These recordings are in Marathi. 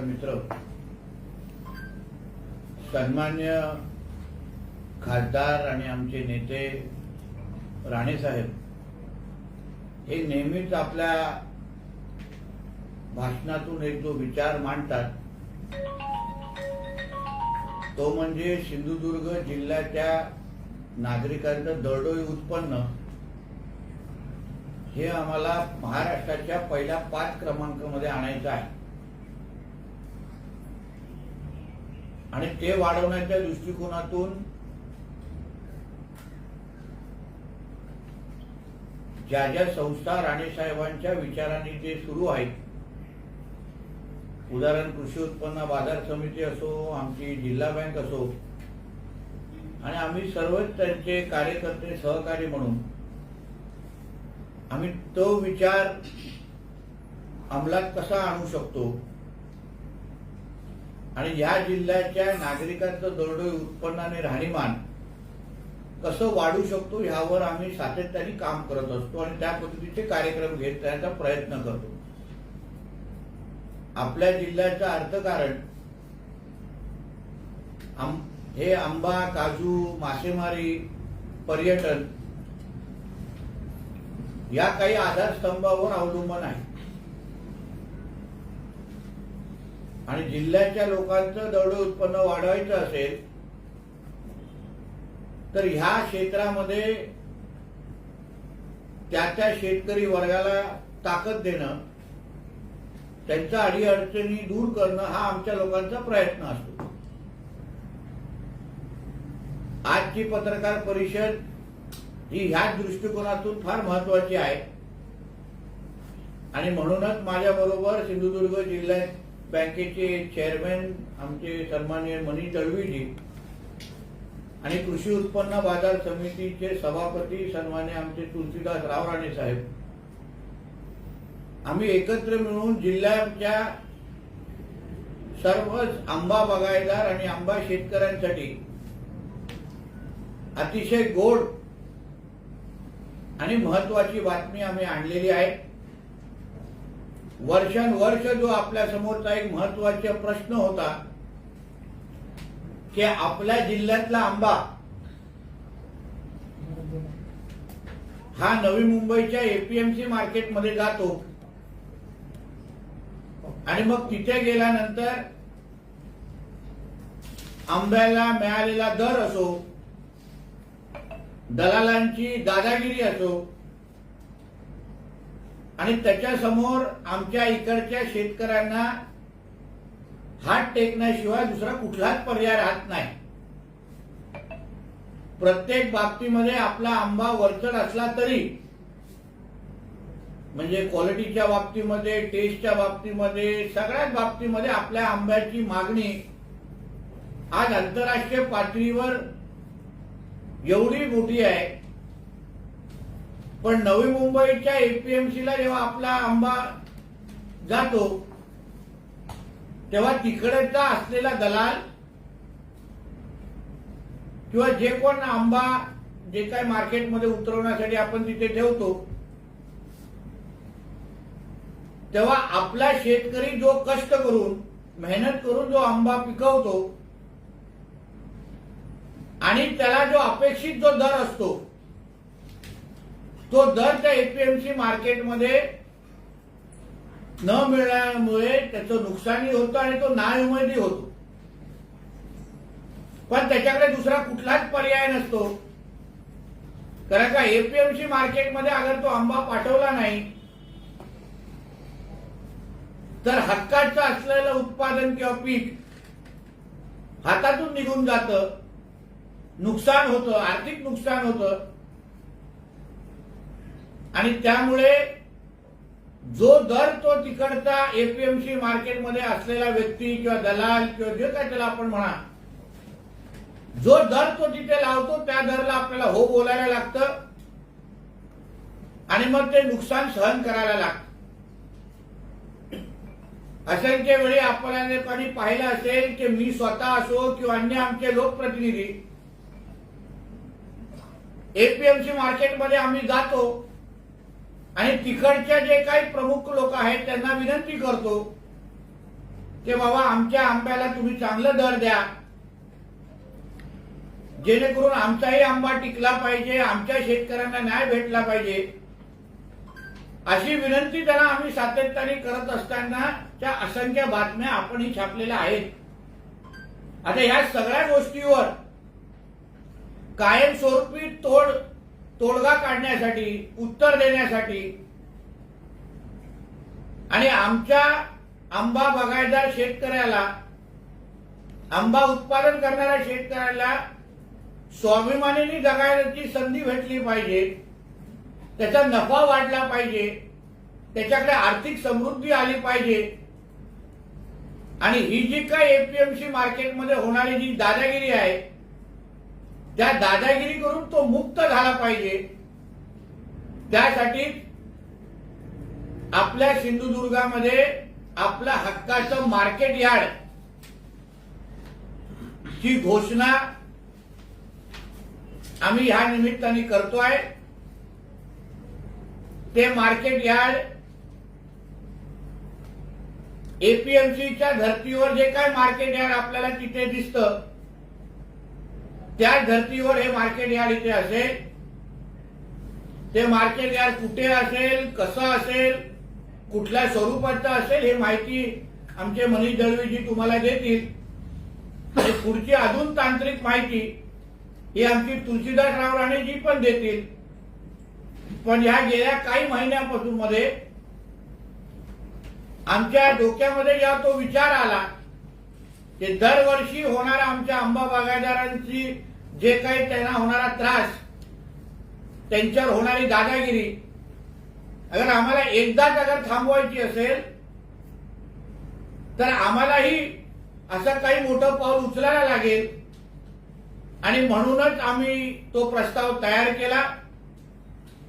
मित्र. सन्मान्य खासदार आणि आमचे नेते राणेसाहेब हे नेहमीच आपल्या भाषणातून एक जो विचार मांडतात तो म्हणजे सिंधुदुर्ग जिल्ह्याच्या नागरिकांचं दरडोई उत्पन्न. हे आम्हाला महाराष्ट्राच्या पहिल्या पाच क्रमांकामध्ये आणायचं आहे. आणि ते वाढवण्याच्या दृष्टिकोनातून ज्या ज्या संस्था राणेसाहेबांच्या विचारांनी जे सुरू आहेत उदाहरण कृषी उत्पन्न बाजार समिती असो आमची जिल्हा बँक असो आणि आम्ही सर्वच त्यांचे कार्यकर्ते सहकारी म्हणून आम्ही तो विचार अंमलात कसा आणू शकतो? आणि या जिल्ह्याच्या नागरिकांचं दरडोई उत्पन्न आणि राहणीमान कसं वाढू शकतो ह्यावर आम्ही सातत्याने काम करत असतो आणि त्या पद्धतीचे कार्यक्रम घेत त्याचा प्रयत्न करतो. आपल्या जिल्ह्याचं अर्थकारण आम- हे आंबा काजू मासेमारी पर्यटन या काही आधारस्तंभावर अवलंबून आहे. आणि जिल्ह्याच्या लोकांचं दरडोई उत्पन्न वाढवायचं असेल तर ह्या क्षेत्रामध्ये त्या त्या शेतकरी वर्गाला ताकद देणं त्यांच्या अडीअडचणी दूर करणं हा आमच्या लोकांचा प्रयत्न असतो. आजची पत्रकार परिषद ही ह्याच दृष्टिकोनातून फार महत्वाची आहे. आणि म्हणूनच माझ्या बरोबर सिंधुदुर्ग जिल्ह्यात बँकेचे चेअरमॅन आमचे सन्माननीय मनीष दळवीजी आणि कृषी उत्पन्न बाजार समितीचे सभापती सन्मान्य आमचे तुलसीदास रावराणे साहेब. आम्ही एकत्र मिळून जिल्ह्याच्या सर्वच आंबा बागायदार आणि आंबा शेतकऱ्यांसाठी अतिशय गोड आणि महत्वाची बातमी आम्ही आणलेली आहे. वर्षानुवर्ष जो आपल्या समोरचा एक महत्त्वाचा प्रश्न होता की आपल्या जिल्ह्यातला आंबा हा नवी मुंबईच्या एपीएमसी मार्केटमध्ये जातो. आणि मग तिथे गेल्यानंतर आंब्याला मिळालेला दर असो दलालांची दादागिरी असो आणि त्याच्यासमोर आमच्या इकडच्या शेतकऱ्यांना हात टेकण्याशिवाय दुसरा कुठलाच पर्याय राहत नाही. प्रत्येक बाबतीमध्ये आपला आंबा वरचढ असला तरी म्हणजे क्वालिटीच्या बाबतीमध्ये टेस्टच्या बाबतीमध्ये सगळ्याच बाबतीमध्ये आपल्या आंब्याची मागणी आज आंतरराष्ट्रीय पातळीवर एवढी मोठी आहे पण नवी मुंबईच्या एपीएमसीला जेव्हा आपला आंबा जातो तेव्हा तिकडचा असलेला दलाल किंवा जे कोण आंबा जे काय मार्केटमध्ये उतरवण्यासाठी आपण तिथे ठेवतो तेव्हा आपला शेतकरी जो कष्ट करून मेहनत करून जो आंबा पिकवतो आणि त्याला जो अपेक्षित जो दर असतो तो दर त्या एपीएमसी मार्केटमध्ये न मिळाल्यामुळे त्याचं नुकसानही होतं आणि तो नाउमेदी होतो. पण त्याच्याकडे दुसरा कुठलाच पर्याय नसतो. कारण का एपीएमसी मार्केटमध्ये अगर तो आंबा पाठवला नाही तर हक्काचं असलेलं उत्पादन किंवा पीक हातातून निघून जातं नुकसान होतं आर्थिक नुकसान होतं. आणि त्यामुळे जो दर तो तिकडचा एपीएमसी मार्केटमध्ये असलेला व्यक्ती किंवा दलाल किंवा जे काय त्याला आपण म्हणा जो दर तो तिथे लावतो त्या दरला आपल्याला हो बोलायला लागतं आणि मग ते नुकसान सहन करायला लागतं. असंख्य वेळी आपल्याला पाहिलं असेल की मी स्वतः असो किंवा अन्य आमचे लोकप्रतिनिधी एपीएमसी मार्केटमध्ये आम्ही जातो आणि तिकडच्या जे काही प्रमुख लोक आहेत त्यांना विनंती करतो की बाबा आमच्या आंब्याला तुम्ही चांगलं दर द्या. जेणेकरून आमचाही आंबा टिकला पाहिजे आमच्या शेतकऱ्यांना न्याय भेटला पाहिजे. अशी विनंती त्यांना आम्ही सातत्याने करत असताना त्या असंख्य बातम्या आपणही छापलेल्या आहेत. आता ह्या सगळ्या गोष्टीवर कायमस्वरूपी तोड तोडगा काढण्यासाठी उत्तर देण्यासाठी. आणि आमच्या आंबा बागायतदार शेतकऱ्याला आंबा उत्पादन करणाऱ्या शेतकऱ्याला स्वाभिमानीने जगायची संधी भेटली पाहिजे. त्याचा नफा वाढला पाहिजे. त्याच्याकडे आर्थिक समृद्धी आली पाहिजे. आणि ही जी काय एपीएमसी मार्केटमध्ये होणारी जी दादागिरी आहे त्या दादागिरी करून तो मुक्त झाला पाहिजे त्यासाठी आपल्या सिंधुदुर्गामध्ये आपल्या हक्काचं मार्केट यार्ड ची घोषणा आम्ही ह्या निमित्ताने करतोय. ते मार्केट यार्ड एपीएमसीच्या धर्तीवर जे काय मार्केट यार्ड आपल्याला तिथे दिसतं त्या धर्तीवर हे मार्केट यार्ड इथे असेल. ते मार्केट यार्ड कुठे असेल कसं असेल कुठल्या स्वरूपाचं असेल हे माहिती आमचे मनीष दळवीजी तुम्हाला देतील. आणि पुढची अजून तांत्रिक माहिती ही आमची तुलसीदासराव राणेजी पण देतील. पण ह्या गेल्या काही महिन्यापासून मध्ये आमच्या डोक्यामध्ये जेव्हा तो विचार आला की दरवर्षी होणारा आमच्या आंबा बागायदारांची जे काही त्यांना होणारा त्रास त्यांच्यावर होणारी दादागिरी अगर आम्हाला एकदाच अगर थांबवायची असेल तर आम्हालाही असं काही मोठं पाऊल उचलायला लागेल. आणि म्हणूनच आम्ही तो प्रस्ताव तयार केला.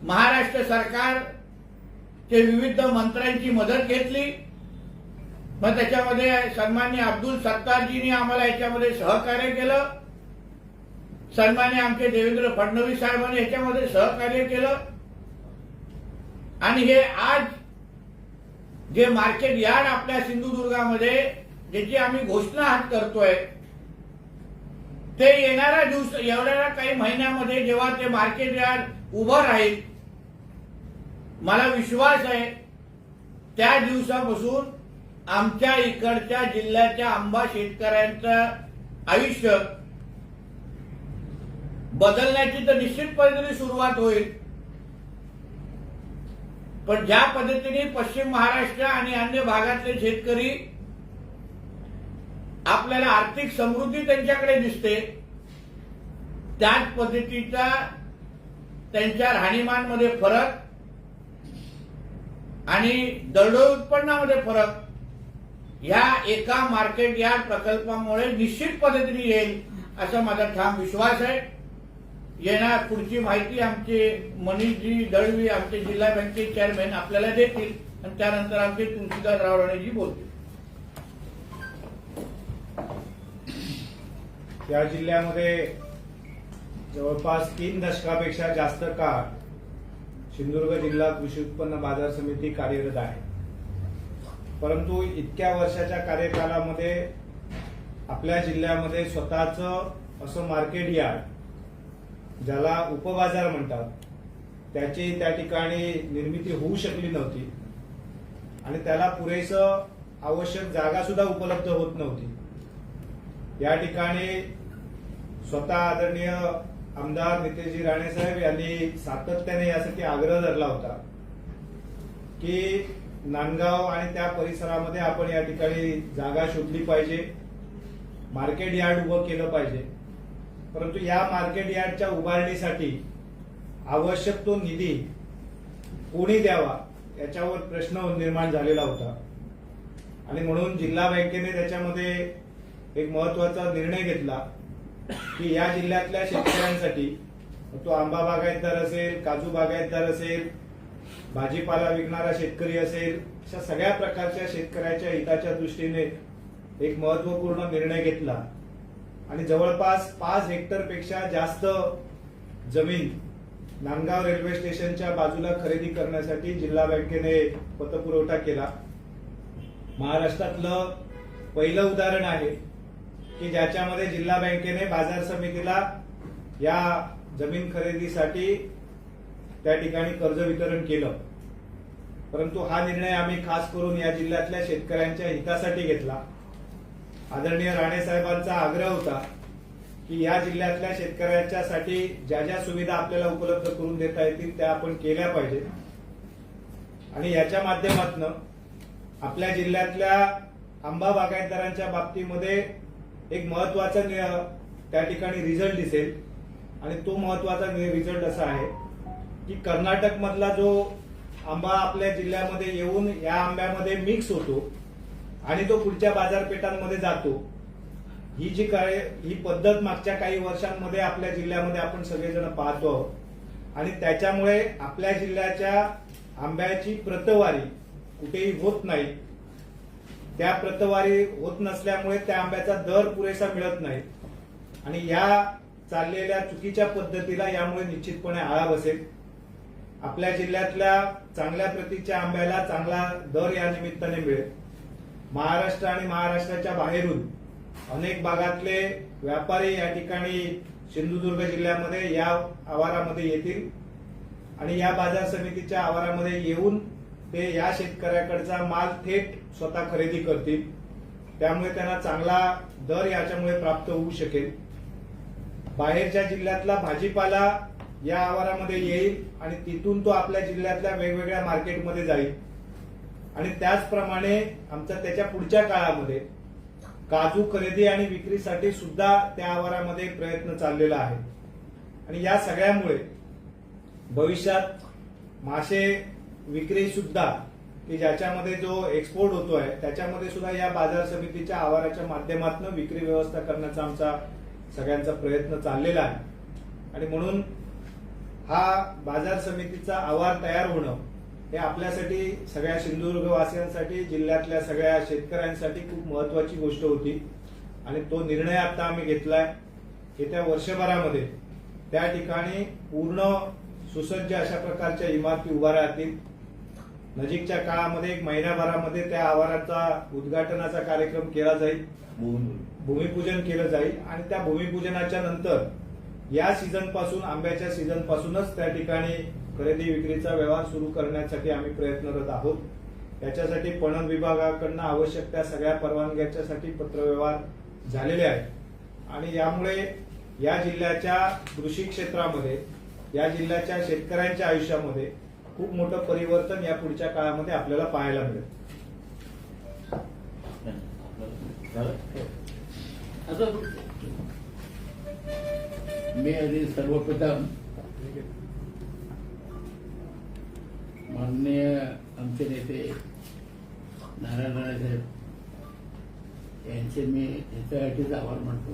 महाराष्ट्र सरकारचे विविध मंत्र्यांची मदत घेतली. मग त्याच्यामध्ये सन्मान्य अब्दुल सत्तारजींनी आम्हाला याच्यामध्ये सहकार्य केलं. सन्मान्य आमचे देवेंद्र फडणवीस साहेबांनी याच्यामध्ये सहकार्य केलं. आणि हे आज जे मार्केट यार्ड आपल्या सिंधुदुर्गामध्ये ज्याची आम्ही घोषणा हात करतोय ते येणाऱ्या दिवस येणाऱ्या काही महिन्यामध्ये जेव्हा ते मार्केट यार्ड उभं राहील मला विश्वास आहे त्या दिवसापासून आमच्या इकडच्या जिल्ह्याच्या आंबा शेतकऱ्यांचं आयुष्य बदलण्याची तर निश्चित पद्धतीने सुरुवात होईल. पण ज्या पद्धतीने पश्चिम महाराष्ट्र आणि अन्य भागातले शेतकरी आपल्याला आर्थिक समृद्धी त्यांच्याकडे दिसते त्याच पद्धतीचा त्यांच्या राहणीमानमध्ये फरक आणि दरडोई उत्पन्नामध्ये फरक या एका मार्केट या प्रकल्पामुळे निश्चित पद्धतीने येईल असा माझा ठाम विश्वास आहे. येणार पुढची माहिती आमचे मनीषजी दळवी आमचे जिल्हा बँकेचे चेअरमॅन आपल्याला देतील आणि त्यानंतर आमचे तुलसीदास रावराणेजी बोलतील. या जिल्ह्यामध्ये जवळपास तीन दशकापेक्षा जास्त काळ सिंधुदुर्ग जिल्हा कृषी उत्पन्न बाजार समिती कार्यरत आहे. परंतु इतक्या वर्षाच्या कार्यकालामध्ये आपल्या जिल्ह्यामध्ये स्वतःच असं मार्केट यार्ड ज्याला उपबाजार म्हणतात त्याची त्या ठिकाणी निर्मिती होऊ शकली नव्हती. आणि त्याला पुरेसं आवश्यक जागा सुद्धा उपलब्ध होत नव्हती. या ठिकाणी स्वतः आदरणीय आमदार नितेशजी राणे साहेब यांनी सातत्याने यासाठी आग्रह धरला होता की नांदगाव आणि त्या परिसरामध्ये आपण या ठिकाणी जागा शोधली पाहिजे मार्केट यार्ड उभं केलं पाहिजे. परंतु या मार्केट यार्डच्या उभारणीसाठी आवश्यक तो निधी कोणी द्यावा याच्यावर प्रश्न निर्माण झालेला होता. आणि म्हणून जिल्हा बँकेने त्याच्यामध्ये एक महत्त्वाचा निर्णय घेतला की या जिल्ह्यातल्या शेतकऱ्यांसाठी तो आंबा बागायतदार असेल काजू बागायतदार असेल भाजीपाला विकणारा शेतकरी असेल अशा सगळ्या प्रकारच्या शेतकऱ्याच्या हिताच्या दृष्टीने एक महत्त्वपूर्ण निर्णय घेतला. आणि जवळपास पाच हेक्टरपेक्षा जास्त जमीन नांदगाव रेल्वे स्टेशनच्या बाजूला खरेदी करण्यासाठी जिल्हा बँकेने पतपुरवठा केला. महाराष्ट्रातलं पहिलं उदाहरण आहे की ज्याच्यामध्ये जिल्हा बँकेने बाजार समितीला या जमीन खरेदीसाठी त्या ठिकाणी कर्ज वितरण केलं. परंतु हा निर्णय आम्ही खास करून या जिल्ह्यातल्या शेतकऱ्यांच्या हितासाठी घेतला. आदरणीय राणे साहेबांचा आग्रह होता की या जिल्ह्यातल्या शेतकऱ्यांच्यासाठी ज्या ज्या सुविधा आपल्याला उपलब्ध करून देता येतील त्या आपण केल्या पाहिजेत. आणि याच्या माध्यमातून आपल्या जिल्ह्यातल्या आंबा बागायतदारांच्या बाबतीमध्ये एक महत्त्वाचा त्या ठिकाणी रिझल्ट दिसेल. आणि तो महत्त्वाचा रिझल्ट असा आहे की कर्नाटक मधला जो आंबा आपल्या जिल्ह्यामध्ये येऊन या आंब्यामध्ये मिक्स होतो आणि तो पुढच्या बाजारपेठांमध्ये जातो. ही जी काय ही पद्धत मागच्या काही वर्षांमध्ये आपल्या जिल्ह्यामध्ये आपण सगळेजण पाहतो आहोत. आणि त्याच्यामुळे आपल्या जिल्ह्याच्या आंब्याची प्रतवारी कुठेही होत नाही. त्या प्रतवारी होत नसल्यामुळे त्या आंब्याचा दर पुरेसा मिळत नाही. आणि या चाललेल्या चुकीच्या पद्धतीला यामुळे निश्चितपणे आळा बसेल. आपल्या जिल्ह्यातल्या चांगल्या प्रतीच्या आंब्याला चांगला दर या निमित्ताने मिळेल. महाराष्ट्र आणि महाराष्ट्राच्या बाहेरून अनेक भागातले व्यापारी या ठिकाणी सिंधुदुर्ग जिल्ह्यामध्ये या आवारामध्ये येतील आणि या बाजार समितीच्या आवारामध्ये येऊन ते या शेतकऱ्याकडचा माल थेट स्वतः खरेदी करतील. त्यामुळे त्यांना चांगला दर याच्यामुळे प्राप्त होऊ शकेल. बाहेरच्या जिल्ह्यातला भाजीपाला या आवारामध्ये येईल आणि तिथून तो आपल्या जिल्ह्यातल्या वेगवेगळ्या मार्केटमध्ये जाईल. आणि त्याचप्रमाणे आमचा त्याच्या पुढच्या काळामध्ये काजू खरेदी आणि विक्रीसाठी सुद्धा त्या आवारामध्ये प्रयत्न चाललेला आहे. आणि या सगळ्यामुळे भविष्यात मासे विक्री सुद्धा की ज्याच्यामध्ये जो एक्सपोर्ट होतो आहे त्याच्यामध्ये सुद्धा या बाजार समितीच्या आवाराच्या माध्यमातून विक्री व्यवस्था करण्याचा आमचा सगळ्यांचा प्रयत्न चाललेला आहे. आणि म्हणून हा बाजार समितीचा आवार तयार होणं हे आपल्यासाठी सगळ्या सिंधुदुर्ग वासियांसाठी जिल्ह्यातल्या सगळ्या शेतकऱ्यांसाठी खूप महत्वाची गोष्ट होती. आणि तो निर्णय आता आम्ही घेतलाय. येत्या वर्षभरामध्ये त्या ठिकाणी पूर्ण सुसज्ज अशा प्रकारच्या इमारती उभा राहतील. नजीकच्या काळामध्ये एक महिन्याभरामध्ये त्या आवाराचा उद्घाटनाचा कार्यक्रम केला जाईल. भूमिपूजन केलं जाईल. आणि त्या भूमिपूजनाच्या नंतर या सीझनपासून आंब्याच्या सीझन पासूनच त्या ठिकाणी खरेदी विक्रीचा व्यवहार सुरू करण्यासाठी आम्ही प्रयत्नरत आहोत. याच्यासाठी पणन विभागाकडनं आवश्यक त्या सगळ्या परवानग्याच्यासाठी पत्रव्यवहार झालेले आहेत. आणि यामुळे या जिल्ह्याच्या कृषी क्षेत्रामध्ये या जिल्ह्याच्या शेतकऱ्यांच्या आयुष्यामध्ये खूप मोठं परिवर्तन या पुढच्या काळामध्ये आपल्याला पाहायला मिळेल. मी आधी सर्वप्रथम माननीय आमचे नेते नारायण राणे साहेब यांचे मी याच्यासाठीच आभार मानतो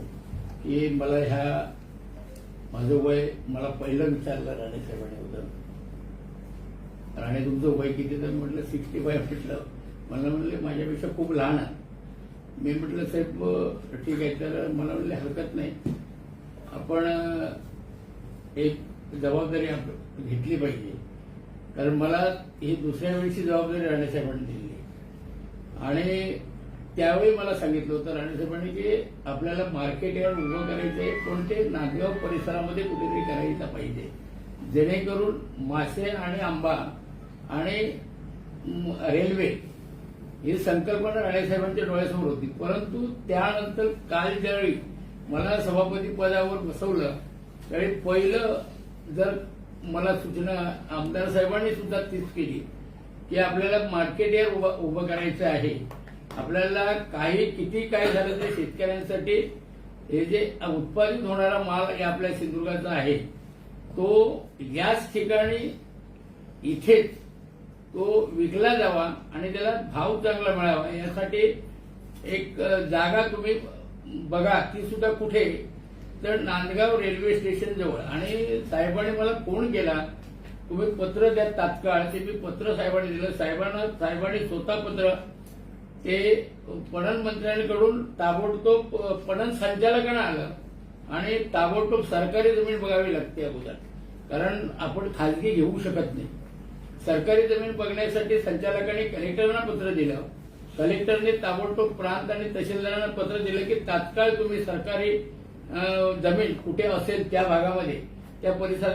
की मला ह्या माझं वय मला पहिलं विचारलं राणे साहेबांनी राणे तुमचं वय किती? तर म्हटलं सिक्स्टी फाय म्हटलं. मला म्हणले माझ्यापेक्षा खूप लहान आहे. मी म्हटलं साहेब ठीक आहे तर मला म्हणले हरकत नाही. आपण एक जबाबदारी घेतली पाहिजे. कारण मला ही दुसऱ्या वेळची जबाबदारी राणेसाहेबांनी दिली. आणि त्यावेळी मला सांगितलं होतं राणेसाहेबांनी की आपल्याला मार्केट यार्ड उभं करायचंय पण ते नांदगाव परिसरामध्ये कुठेतरी करायचं पाहिजे. जेणेकरून मासे आणि आंबा आणि रेल्वे ही संकल्पना राणेसाहेबांच्या डोळ्यासमोर होती. परंतु त्यानंतर काल ज्यावेळी मला सभापती पदावर बसवलं त्यावेळी पहिलं जर मला सूचना आमदार साहेबांनी सुद्धा तीच केली की आपल्याला मार्केट यार्ड उभं उभं करायचं आहे. आपल्याला काही किती काय झालं ते शेतकऱ्यांसाठी हे जे उत्पादित होणारा माल हे आपल्या सिंधुदुर्गाचा आहे तो याच ठिकाणी इथेच तो विकला जावा आणि त्याला भाव चांगला मिळावा यासाठी एक जागा तुम्ही बघा ती सुद्धा कुठे? तर नांदगाव रेल्वे स्टेशन जवळ. आणि साहेबांनी मला फोन केला तुम्ही पत्र द्या तात्काळ. ते मी पत्र साहेबांनी दिलं. साहेबांना साहेबांनी स्वतः पत्र ते पणन मंत्र्यांकडून ताबडतोब पणन संचालकांना आलं. आणि ताबडतोब सरकारी जमीन बघावी लागते अगोदर. कारण आपण खाजगी घेऊ शकत नाही. सरकारी जमीन बघण्यासाठी संचालकांनी कलेक्टरांना पत्र दिलं. कलेक्टरने ताबडतोब प्रांत आणि तहसीलदारांना पत्र दिलं की तात्काळ तुम्ही सरकारी जमीन कुठे असेल त्या भागामध्ये त्या परिसरात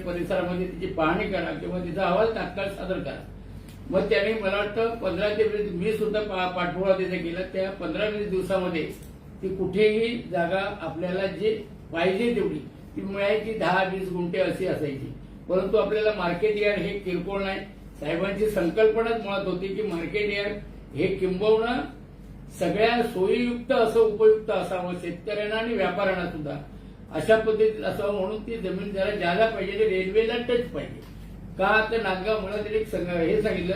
परिसरामध्ये तिची पाहणी करा किंवा तिचा अहवाल तात्काळ सादर करा. मग त्यांनी मला वाटतं पंधरा ते वीस मी सुद्धा पा- पाठपुरावा तिथे केला. त्या पंधरा वीस दिवसामध्ये ती कुठेही जागा आपल्याला जे पाहिजे तेवढी ती मिळायची दहा वीस गुंठे अशी असायची. परंतु आपल्याला मार्केट यार्ड हे किरकोळ नाही. साहेबांची संकल्पनाच मुळात होती की मार्केट यार्ड हे किंबहुना सगळ्या सोयीयुक्त असं उपयुक्त असावं शेतकऱ्यांना आणि व्यापाऱ्यांना सुद्धा. अशा पद्धतीत असावं म्हणून ती जमीन जरा ज्यादा पाहिजे ते रेल्वेला टच पाहिजे. का तर नांदगाव मला तरी एक हे सांगितलं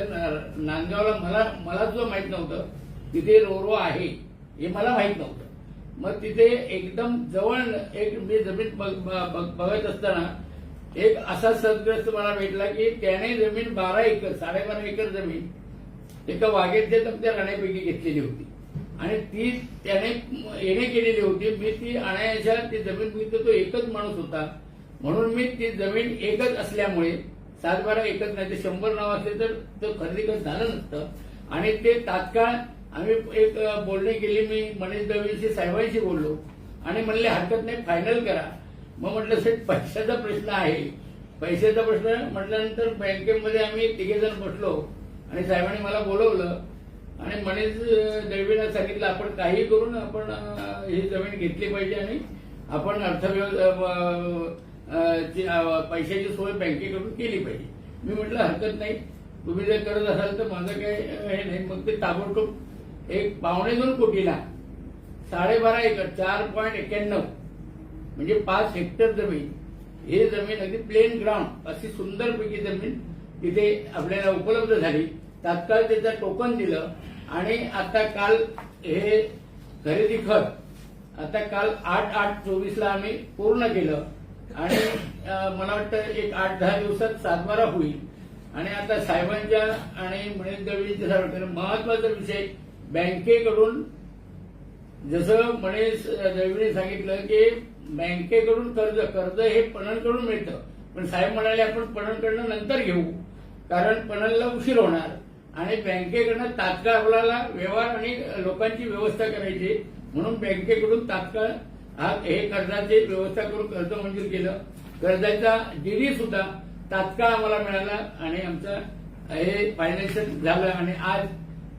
नांदगावला मला मला सुद्धा माहीत नव्हतं. तिथे रोरो आहे हे मला माहीत नव्हतं. मग तिथे एकदम जवळ एक मी जमीन बघ- बघ- बघत असताना एक असा सदग्रस्त मला भेटला की त्याने जमीन बारा एकर साडेबारा एकर जमीन एका वाघेच्या त्या राण्यापैकी घेतलेली होती. आणि ती त्याने येणे केलेली होती. मी ती आणायच्या ती जमीन बघितलं तो एकच माणूस होता. म्हणून मी ती जमीन एकच असल्यामुळे सात बारा एकच नाही ते शंभर नाव असले तर तो खरेदी करत झालं नसतं. आणि ते तात्काळ आम्ही एक बोलणी केली. मी मनीष दवेशी साहेबांशी बोललो. आणि म्हणले हरकत नाही फायनल करा. मग म्हटलं सर पैशाचा प्रश्न आहे. पैशाचा प्रश्न म्हटल्यानंतर बँकेमध्ये आम्ही तिघे जण बसलो. आणि साहेबांनी मला बोलवलं. आणि मनीष दळवीला सांगितलं आपण काही करून आपण ही जमीन घेतली पाहिजे आणि आपण अर्थव्यवस्था पैशाची सोय बँकेकडून केली पाहिजे. मी म्हटलं हरकत नाही. तुम्ही जर करत असाल तर माझं काही हे नाही. मग ते ताबडतोब एक पावणे दोन कोटीला साडेबारा एकर चार पॉईंट एक्क्याण्णव म्हणजे पाच हेक्टर जमीन हे जमीन अगदी प्लेन ग्राउंड अशी सुंदरपैकी जमीन तिथे आपल्याला उपलब्ध झाली. तात्काळ त्याचं टोकन दिलं आणि आता काल हे खरेदी खत आता काल आठ आठ चोवीसला आम्ही पूर्ण केलं. आणि मला वाटतं एक आठ दहा दिवसात सातबारा होईल. आणि आता साहेबांच्या आणि मनीष दळवींच्या साहेबांकडे महत्त्वाचा विषय बँकेकडून जसं मनीष दळवीने सांगितलं की बँकेकडून कर्ज कर्ज हे पणनकडून मिळतं. पण साहेब म्हणाले आपण पणनकडनं नंतर घेऊ. कारण पणनला उशीर होणार. आणि बँकेकडनं तात्काळ आपल्याला व्यवहार आणि लोकांची व्यवस्था करायची. म्हणून बँकेकडून तात्काळ हा हे कर्जाची व्यवस्था करून कर्ज मंजूर केलं. कर्जाचा डीडी सुद्धा तात्काळ आम्हाला मिळाला आणि आमचं हे फायनान्शियल झालं. आणि आज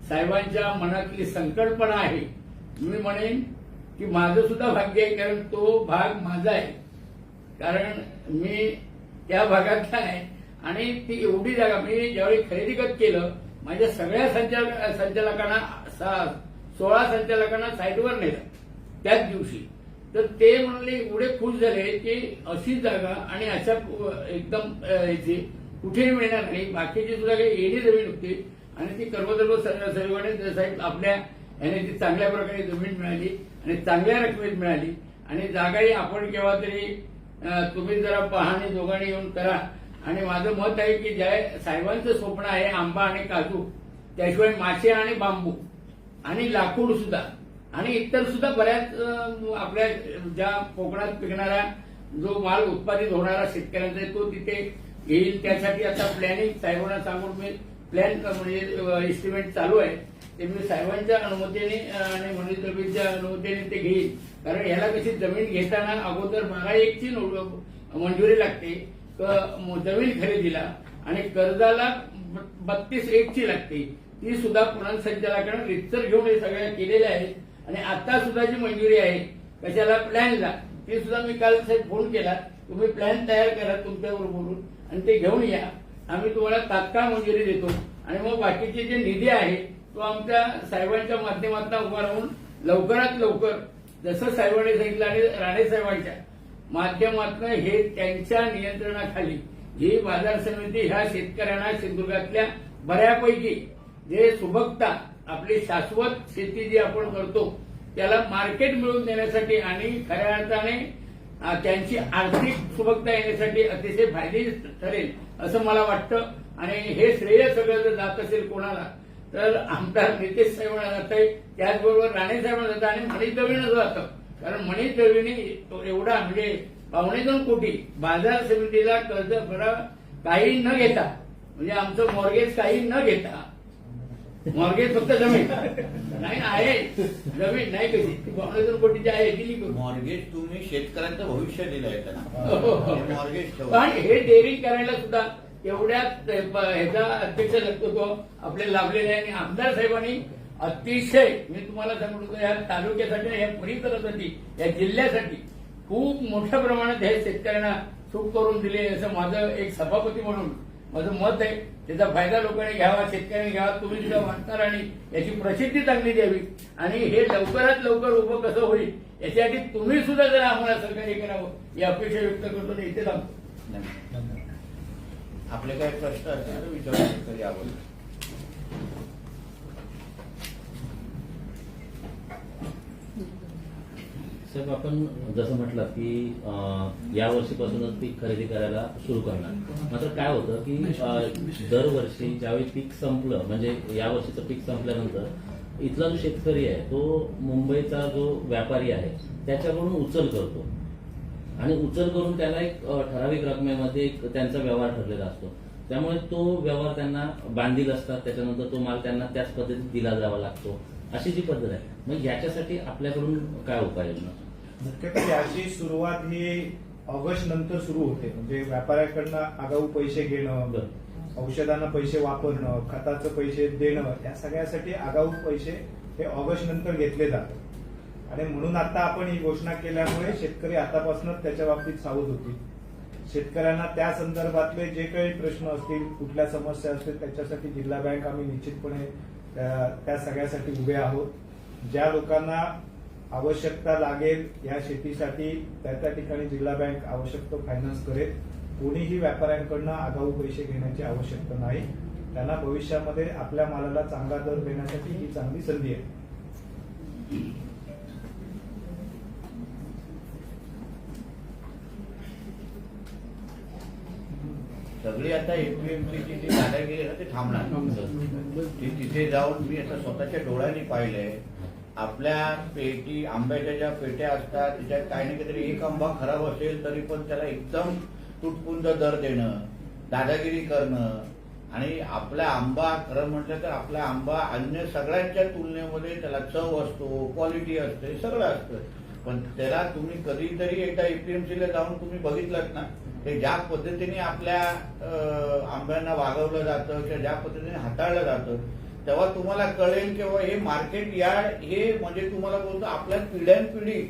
साहेबांच्या मनातली संकल्पना आहे. मी म्हणेन की माझं सुद्धा भाग्य आहे कारण तो भाग माझा आहे. कारण मी त्या भागातला आहे. आणि ती एवढी जागा मी ज्यावेळी खरेदी खत केलं म्हणजे सगळ्या संचालक संचालकांना सा- सोळा संचालकांना साईटवर नेलं. त्याच दिवशी. तर ते म्हणले एवढे खुश झाले की अशी जागा आणि अशा एकदम याची कुठेही मिळणार नाही. बाकीची सुद्धा काही येणी जमीन होती आणि ती कर्मदर्व सर्वांनी साहेब आपल्या याने ती चांगल्या प्रकारे जमीन मिळाली आणि चांगल्या रकमेत मिळाली. आणि जागाही आपण केव्हा तरी तुम्ही जरा पाहणी दोघांनी येऊन करा. आणि माझं मत आहे की ज्या साहेबांचं स्वप्न आहे आंबा आणि काजू त्याशिवाय मासे आणि बांबू आणि लाकूड सुद्धा. आणि इतर सुद्धा बऱ्याच आपल्या ज्या कोकणात पिकणारा जो माल उत्पादित होणारा शेतकऱ्यांचा तो तिथे येईल. त्यासाठी आता प्लॅनिंग साहेबांना सांगून मी प्लॅन म्हणजे एस्टिमेट चालू आहे. ते मी साहेबांच्या अनुमतीने आणि मनीष दळवींच्या अनुमतीने ते घेईल. कारण ह्याला कशी जमीन घेताना अगोदर महागाई एकची नोट- मंजुरी लागते. जमीन खरेदीला आणि कर्जाला बत्तीस एकची लागते. ती सुद्धा पुनर्संचालकांना रितसर घेऊन हे सगळ्या केलेल्या आहेत. आणि आता सुद्धा जी मंजुरी आहे कशाला प्लॅनला ती सुद्धा मी काल साहेब फोन केला. तुम्ही प्लॅन तयार करा तुमच्याबरोबर बोलून आणि ते घेऊन या. आम्ही तुम्हाला तात्काळ मंजुरी देतो. आणि मग बाकीचे जे निधी आहे तो आमच्या साहेबांच्या माध्यमातून उभा राहून लवकरात लवकर जसं साहेबांनी सांगितलं आणि राणे साहेबांच्या माध्यमातून हे त्यांच्या नियंत्रणाखाली ही बाजार समिती ह्या शेतकऱ्यांना सिंधुदुर्गातल्या बऱ्यापैकी जे सुबकता आपली शाश्वत शेती जी आपण करतो त्याला मार्केट मिळवून देण्यासाठी आणि खऱ्या अर्थाने त्यांची आर्थिक सुबकता येण्यासाठी अतिशय फायदेशीर ठरेल असं मला वाटतं. आणि हे श्रेय सगळं जर जात असेल कोणाला तर आमदार नितेश साहेबांना जात आहे त्याचबरोबर राणे साहेबांना जातं आणि मनीष दळवीनं जातं. कारण मनीष दळवीने तो एवढा म्हणजे पावणे दोन कोटी बाजार समितीला कर्ज फरा काही न घेता म्हणजे आमचं मॉर्गेज काही न घेता मॉर्गेज फक्त जमीन. नाही आहे. जमीन नाही कशी ती पावणे दोन कोटीची आहे दिली मॉर्गेज तुम्ही शेतकऱ्यांचं भविष्य दिलंय त्यांना हो, हो. हे मॉर्गेज पण हे डेअरिंग करायला सुद्धा एवढ्यात ह्याचा अध्यक्ष लागतो आपले लाभलेले आहे. आणि आमदार साहेबांनी अतिशय मी तुम्हाला सांगतो या तालुक्यासाठी या परिसरासाठी या जिल्ह्यासाठी खूप मोठ्या प्रमाणात हे शेतकऱ्यांना सुख करून दिले. असं माझं एक सभापती म्हणून माझं मत आहे. त्याचा फायदा लोकांनी घ्यावा शेतकऱ्यांनी घ्यावा तुम्ही सुद्धा वाटणार आणि याची प्रसिद्धी चांगली द्यावी. आणि हे लवकरात लवकर उभं कसं होईल याच्यासाठी तुम्ही सुद्धा जर आम्हाला सहकार्य करावं ही अपेक्षा व्यक्त करतो आणि इथे थांबतो. आपले काही प्रश्न असतील तर विचारू शकतो यावर साहेब आपण जसं म्हटलं की या वर्षीपासूनच पीक खरेदी करायला सुरू करणार. मात्र काय होतं की दरवर्षी ज्यावेळी पीक संपलं म्हणजे या वर्षीचं पीक संपल्यानंतर इथला जो शेतकरी आहे तो मुंबईचा जो व्यापारी आहे त्याच्याकडून उचल करतो. आणि उचल करून त्याला एक ठराविक रकमेमध्ये एक त्यांचा व्यवहार ठरलेला असतो. त्यामुळे तो व्यवहार त्यांना बांधील असतात त्याच्यानंतर तो माल त्यांना त्याच पद्धतीत दिला जावा लागतो. अशी जी पद्धत आहे मग याच्यासाठी आपल्याकडून काय उपाययोजना? मुख्यतः याची सुरुवात ही ऑगस्ट नंतर सुरू होते. म्हणजे व्यापाऱ्याकडनं आगाऊ पैसे घेणं औषधांना पैसे वापरणं खताचं पैसे देणं या सगळ्यासाठी आगाऊ पैसे हे ऑगस्ट नंतर घेतले जातात. आणि म्हणून आता आपण ही घोषणा केल्यामुळे शेतकरी आतापासूनच त्याच्या बाबतीत सावध होतील. शेतकऱ्यांना त्या संदर्भातले जे काही प्रश्न असतील कुठल्या समस्या असतील त्याच्यासाठी जिल्हा बँक आम्ही निश्चितपणे त्या त्या सगळ्यासाठी उभे आहोत. ज्या लोकांना आवश्यकता लागेल या शेतीसाठी त्या त्या ठिकाणी जिल्हा बँक आवश्यक तो फायनान्स करेल. कोणीही व्यापाऱ्यांकडनं आगाऊ पैसे घेण्याची आवश्यकता नाही. त्यांना भविष्यामध्ये आपल्या मालाला चांगला दर देण्यासाठी ही चांगली संधी आहे. सगळी आता एपीएमसीची जी दादागिरी आहे ना ते थांबणार ती तिथे जाऊन मी आता स्वतःच्या डोळ्यांनी पाहिलंय. आपल्या पेटी आंब्याच्या ज्या पेट्या असतात त्याच्यात काही ना काहीतरी एक आंबा खराब असेल तरी पण त्याला एकदम तुटपुंज दर देणं दादागिरी करणं आणि आपला आंबा खरं म्हटलं तर आपला आंबा अन्य सगळ्यांच्या तुलनेमध्ये त्याला चव असतो क्वालिटी असते सगळं असतं. पण त्याला तुम्ही कधीतरी एकदा एपीएमसीला जाऊन तुम्ही बघितलं ना ते ज्या पद्धतीने आपल्या आंब्यांना वागवलं जातं किंवा ज्या पद्धतीने हाताळलं जातं तेव्हा तुम्हाला कळेल किंवा हे मार्केट या हे म्हणजे तुम्हाला बोलतो आपल्या पिढ्यानपिढी.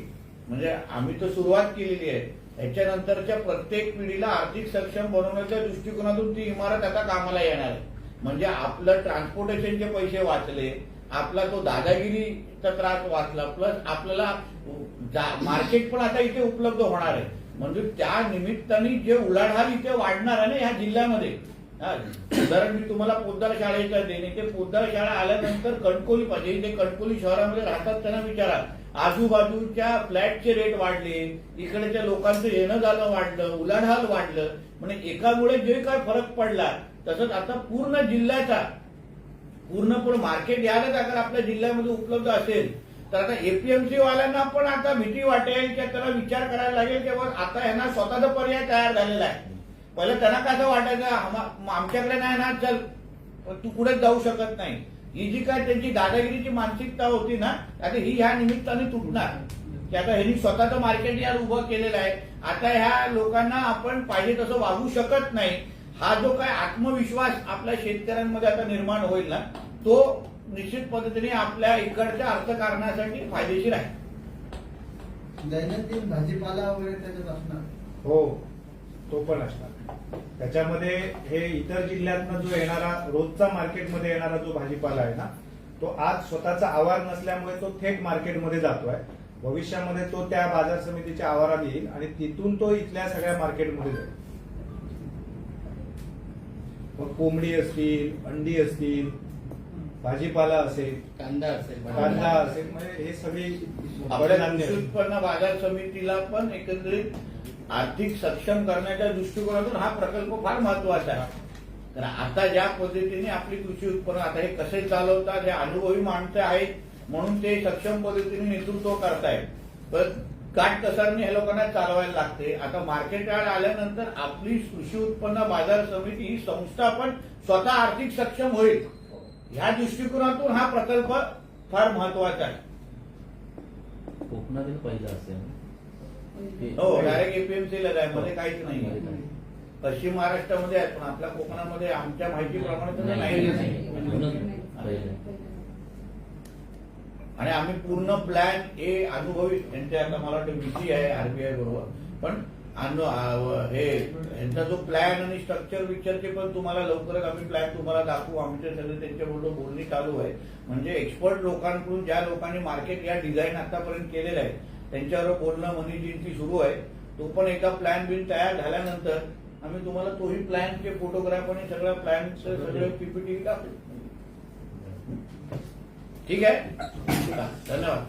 म्हणजे आम्ही तर सुरुवात केलेली आहे. याच्यानंतरच्या प्रत्येक पिढीला आर्थिक सक्षम बनवण्याच्या दृष्टिकोनातून ती इमारत आता कामाला येणार आहे. म्हणजे आपलं ट्रान्सपोर्टेशनचे पैसे वाचले आपला तो दादागिरीचा त्रास वाचला प्लस आपल्याला मार्केट पण आता इथे उपलब्ध होणार आहे. म्हणजे त्या निमित्ताने जे उलाढाल इथे वाढणार आहे ना ह्या जिल्ह्यामध्ये उदाहरण मी तुम्हाला पोद्दार शाळेच्या देणे इथे पोद्दार शाळा आल्यानंतर कणकोली पाहिजे. ते कणकोली शहरामध्ये राहतात त्यांना विचारा. आजूबाजूच्या फ्लॅटचे रेट वाढले. इकडच्या लोकांचं येणं जाणं वाढलं. उलाढाल वाढलं. म्हणजे एकामुळे जे काय फरक पडला तसंच आता पूर्ण जिल्ह्याचा पूर्णपणे मार्केट यालाच अगर आपल्या जिल्ह्यामध्ये उपलब्ध असेल तर आता एपीएमसी वाल्यांना पण आता भीती वाटेल की त्याला विचार करायला लागेल की आता यांना स्वतःचा पर्याय तयार झालेला आहे. पहिलं त्यांना कसं वाटायचं आमच्याकडे नाही ना चल. तू कुठेच जाऊ शकत नाही. ही जी काय त्यांची दादागिरीची मानसिकता होती ना आता ही ह्या निमित्ताने तुटणार. की आता ह्यांनी स्वतःचं मार्केट यार उभं केलेलं आहे. आता ह्या लोकांना आपण पाहिजे तसं वागू शकत नाही. हा जो काय आत्मविश्वास आपल्या शेतकऱ्यांमध्ये आता निर्माण होईल ना तो निश्चित पद्धतीने आपल्या इकडच्या अर्थकारणासाठी फायदेशीर आहे. दैनंदिन भाजीपाला वगैरे त्याच्यात असणार. हो. तो पण असणार. त्याच्यामध्ये हे इतर जिल्ह्यातनं जो येणारा रोजचा मार्केटमध्ये येणारा जो भाजीपाला आहे ना तो आज स्वतःचा आवार नसल्यामुळे तो थेट मार्केटमध्ये जातोय. भविष्यामध्ये तो त्या बाजार समितीच्या आवारात येईल आणि तिथून तो इथल्या सगळ्या मार्केटमध्ये जाईल. मग कोंबडी असतील अंडी असतील भाजीपाला असेल कांदा असेल कांदा असेल. म्हणजे हे सगळी उत्पन्न बाजार समितीला पण एकंदरीत आर्थिक सक्षम करण्याच्या दृष्टिकोनातून हा प्रकल्प फार महत्त्वाचा आहे. तर आता ज्या पद्धतीने आपली कृषी उत्पन्न आता हे कसे चालवतात हे अनुभवी माणसं आहेत म्हणून ते सक्षम पद्धतीने नेतृत्व करतायत. पण काटकसरने हे लोकांना चालवायला लागते. आता मार्केट यार्ड आल्यानंतर आपली कृषी उत्पन्न बाजार समिती ही संस्था पण स्वतः आर्थिक सक्षम होईल. ह्या दृष्टिकोनातून हा प्रकल्प फार महत्त्वाचा आहे. कोकणातील पहिला असेल. हो डायरेक्ट एपीएमसी ला आहे मध्ये काहीच नाही काही. पश्चिम महाराष्ट्रामध्ये आहे पण आपल्या कोकणामध्ये आमच्या माहितीप्रमाणे नाही. आणि आम्ही पूर्ण प्लॅन हे अनुभवी यांचे आता मला वाटतं बीसी आहे आरबीआय बरोबर. पण हे यांचा जो प्लॅन आणि स्ट्रक्चर विचारचे पण तुम्हाला लवकरच आम्ही प्लॅन तुम्हाला दाखवू. आमचे सगळे त्यांच्याबरोबर बोलणी चालू आहे. म्हणजे एक्सपर्ट लोकांकडून ज्या लोकांनी मार्केट या डिझाईन आतापर्यंत केलेलं आहे त्यांच्याबरोबर बोलणं मनी सुरू आहे. तो पण एकदा प्लॅन बिल तयार झाल्यानंतर आम्ही तुम्हाला तोही प्लॅनचे फोटोग्राफ आणि सगळ्या प्लॅनचे सगळे पीपीटी आहे ठीक आहे? धन्यवाद.